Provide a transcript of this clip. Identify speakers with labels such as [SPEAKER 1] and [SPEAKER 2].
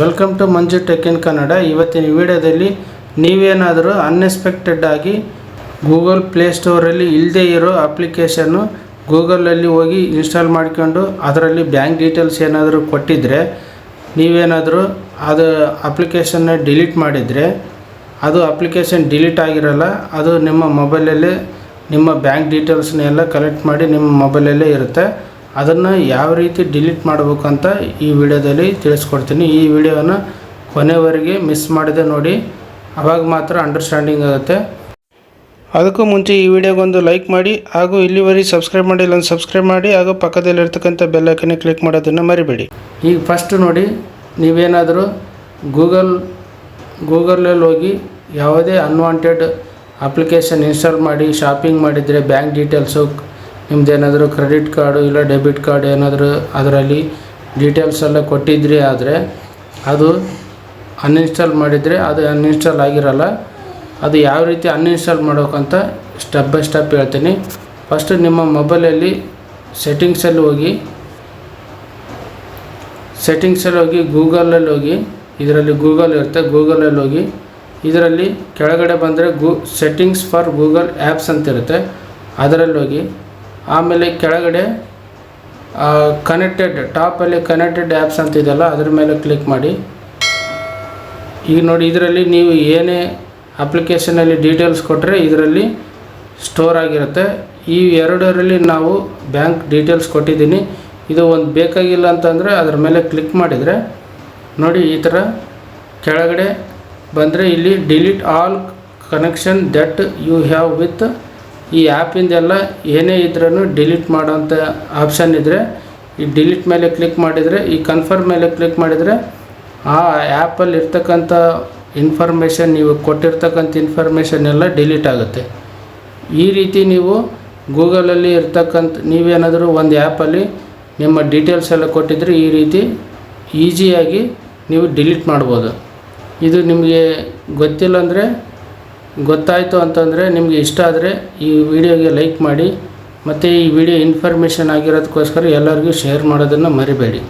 [SPEAKER 1] Welcome to Manju tech in Kannada ಇವತ್ತಿನ ವಿಡಿಯೋದಲ್ಲಿ ನೀವೇನಾದರೂ ಅನ್ಎಕ್ಸ್ಪೆಕ್ಟೆಡ್ ಆಗಿ ಗೂಗಲ್ ಪ್ಲೇಸ್ಟೋರಲ್ಲಿ ಇಲ್ಲದೇ ಇರೋ ಅಪ್ಲಿಕೇಶನ್ನು ಗೂಗಲಲ್ಲಿ ಹೋಗಿ ಇನ್ಸ್ಟಾಲ್ ಮಾಡಿಕೊಂಡು ಅದರಲ್ಲಿ ಬ್ಯಾಂಕ್ ಡೀಟೇಲ್ಸ್ ಏನಾದರೂ ಕೊಟ್ಟಿದ್ದರೆ ನೀವೇನಾದರೂ ಅದು ಅಪ್ಲಿಕೇಶನ್ನ ಡಿಲೀಟ್ ಮಾಡಿದರೆ, ಅದು ಅಪ್ಲಿಕೇಶನ್ ಡಿಲೀಟ್ ಆಗಿರಲ್ಲ, ಅದು ನಿಮ್ಮ ಮೊಬೈಲಲ್ಲೇ ನಿಮ್ಮ ಬ್ಯಾಂಕ್ ಡೀಟೇಲ್ಸ್ನೆಲ್ಲ ಕಲೆಕ್ಟ್ ಮಾಡಿ ನಿಮ್ಮ ಮೊಬೈಲಲ್ಲೇ ಇರುತ್ತೆ. ಅದನ್ನು ಯಾವ ರೀತಿ ಡಿಲೀಟ್ ಮಾಡಬೇಕು ಅಂತ ಈ ವಿಡಿಯೋದಲ್ಲಿ ತಿಳಿಸ್ಕೊಡ್ತೀನಿ. ಈ ವಿಡಿಯೋನ ಕೊನೆವರೆಗೆ ಮಿಸ್ ಮಾಡದೆ ನೋಡಿ, ಅವಾಗ ಮಾತ್ರ ಅಂಡರ್ಸ್ಟ್ಯಾಂಡಿಂಗ್ ಆಗುತ್ತೆ. ಅದಕ್ಕೂ ಮುಂಚೆ ಈ ವಿಡಿಯೋಗೊಂದು ಲೈಕ್ ಮಾಡಿ, ಹಾಗೂ ಇಲ್ಲಿವರೆಗೆ ಸಬ್ಸ್ಕ್ರೈಬ್ ಮಾಡಿಲ್ಲ ಅಂದ್ರೆ ಸಬ್ಸ್ಕ್ರೈಬ್ ಮಾಡಿ, ಹಾಗೂ ಪಕ್ಕದಲ್ಲಿರ್ತಕ್ಕಂಥ ಬೆಲ್ಲೈಕನ್ನೇ ಕ್ಲಿಕ್ ಮಾಡೋದನ್ನು ಮರಿಬೇಡಿ. ಈಗ ಫಸ್ಟ್ ನೋಡಿ, ನೀವೇನಾದರೂ ಗೂಗಲ್ ಗೂಗಲಲ್ಲಿ ಹೋಗಿ ಯಾವುದೇ ಅನ್ವಾಂಟೆಡ್ ಅಪ್ಲಿಕೇಶನ್ ಇನ್ಸ್ಟಾಲ್ ಮಾಡಿ ಶಾಪಿಂಗ್ ಮಾಡಿದರೆ ಬ್ಯಾಂಕ್ ಡೀಟೇಲ್ಸು ನಿಮ್ಮದೇನಾದರೂ ಕ್ರೆಡಿಟ್ ಕಾರ್ಡು ಇಲ್ಲ ಡೆಬಿಟ್ ಕಾರ್ಡ್ ಏನಾದರೂ ಅದರಲ್ಲಿ ಡೀಟೇಲ್ಸ್ ಎಲ್ಲ ಕೊಟ್ಟಿದ್ರಿ ಆದರೆ ಅದು ಅನ್ಇನ್ಸ್ಟಾಲ್ ಮಾಡಿದರೆ ಅದು ಅನ್ಇನ್ಸ್ಟಾಲ್ ಆಗಿರಲ್ಲ. ಅದು ಯಾವ ರೀತಿ ಅನ್ಇನ್ಸ್ಟಾಲ್ ಮಾಡ್ಬೇಕಂತ ಸ್ಟೆಪ್ ಬೈ ಸ್ಟೆಪ್ ಹೇಳ್ತೀನಿ. ಫಸ್ಟು ನಿಮ್ಮ ಮೊಬೈಲಲ್ಲಿ ಸೆಟ್ಟಿಂಗ್ಸಲ್ಲಿ ಹೋಗಿ ಸೆಟ್ಟಿಂಗ್ಸಲ್ಲಿ ಹೋಗಿ ಗೂಗಲಲ್ಲಿ ಹೋಗಿ, ಇದರಲ್ಲಿ ಗೂಗಲ್ ಇರುತ್ತೆ ಗೂಗಲಲ್ಲಿ ಹೋಗಿ, ಇದರಲ್ಲಿ ಕೆಳಗಡೆ ಬಂದರೆ ಗೂ ಸೆಟ್ಟಿಂಗ್ಸ್ ಫಾರ್ ಗೂಗಲ್ ಆ್ಯಪ್ಸ್ ಅಂತ ಇರುತ್ತೆ. ಅದರಲ್ಲಿ ಹೋಗಿ ಆಮೇಲೆ ಕೆಳಗಡೆ ಕನೆಕ್ಟೆಡ್ ಟಾಪಲ್ಲಿ ಕನೆಕ್ಟೆಡ್ ಆ್ಯಪ್ಸ್ ಅಂತ ಇದೆಯಲ್ಲ, ಅದ್ರ ಮೇಲೆ ಕ್ಲಿಕ್ ಮಾಡಿ. ಈಗ ನೋಡಿ, ಇದರಲ್ಲಿ ನೀವು ಏನೇ ಅಪ್ಲಿಕೇಶನಲ್ಲಿ ಡೀಟೇಲ್ಸ್ ಕೊಟ್ಟರೆ ಇದರಲ್ಲಿ ಸ್ಟೋರ್ ಆಗಿರುತ್ತೆ. ಈ ಎರಡರಲ್ಲಿ ನಾವು ಬ್ಯಾಂಕ್ ಡೀಟೇಲ್ಸ್ ಕೊಟ್ಟಿದ್ದೀನಿ. ಇದು ಒಂದು ಬೇಕಾಗಿಲ್ಲ ಅಂತಂದರೆ ಅದರ ಮೇಲೆ ಕ್ಲಿಕ್ ಮಾಡಿದರೆ, ನೋಡಿ ಈ ಥರ ಕೆಳಗಡೆ ಬಂದರೆ ಇಲ್ಲಿ delete all connection that you have with ಈ ಆ್ಯಪಿಂದೆಲ್ಲ ಏನೇ ಇದ್ರೂ ಡಿಲೀಟ್ ಮಾಡೋಂಥ ಆಪ್ಷನ್ ಇದ್ದರೆ ಈ ಡಿಲೀಟ್ ಮೇಲೆ ಕ್ಲಿಕ್ ಮಾಡಿದರೆ, ಈ ಕನ್ಫರ್ಮ್ ಮೇಲೆ ಕ್ಲಿಕ್ ಮಾಡಿದರೆ, ಆ ಆ್ಯಪಲ್ಲಿ ಇರ್ತಕ್ಕಂಥ ಇನ್ಫಾರ್ಮೇಷನ್, ನೀವು ಕೊಟ್ಟಿರ್ತಕ್ಕಂಥ ಇನ್ಫಾರ್ಮೇಷನ್ ಎಲ್ಲ ಡಿಲೀಟ್ ಆಗುತ್ತೆ. ಈ ರೀತಿ ನೀವು ಗೂಗಲಲ್ಲಿ ಇರ್ತಕ್ಕಂಥ, ನೀವೇನಾದರೂ ಒಂದು ಆ್ಯಪಲ್ಲಿ ನಿಮ್ಮ ಡೀಟೇಲ್ಸ್ ಎಲ್ಲ ಕೊಟ್ಟಿದ್ರೆ ಈ ರೀತಿ ಈಸಿಯಾಗಿ ನೀವು ಡಿಲೀಟ್ ಮಾಡ್ಬೋದು. ಇದು ನಿಮಗೆ ಗೊತ್ತಿಲ್ಲ ಅಂದರೆ ಗೊತ್ತಾಯಿತು ಅಂತಂದರೆ ನಿಮಗೆ ಇಷ್ಟ ಆದರೆ ಈ ವಿಡಿಯೋಗೆ ಲೈಕ್ ಮಾಡಿ ಮತ್ತು ಈ ವಿಡಿಯೋ ಇನ್ಫಾರ್ಮೇಷನ್ ಆಗಿರೋದಕ್ಕೋಸ್ಕರ ಎಲ್ಲರಿಗೂ ಶೇರ್ ಮಾಡೋದನ್ನು ಮರಿಬೇಡಿ.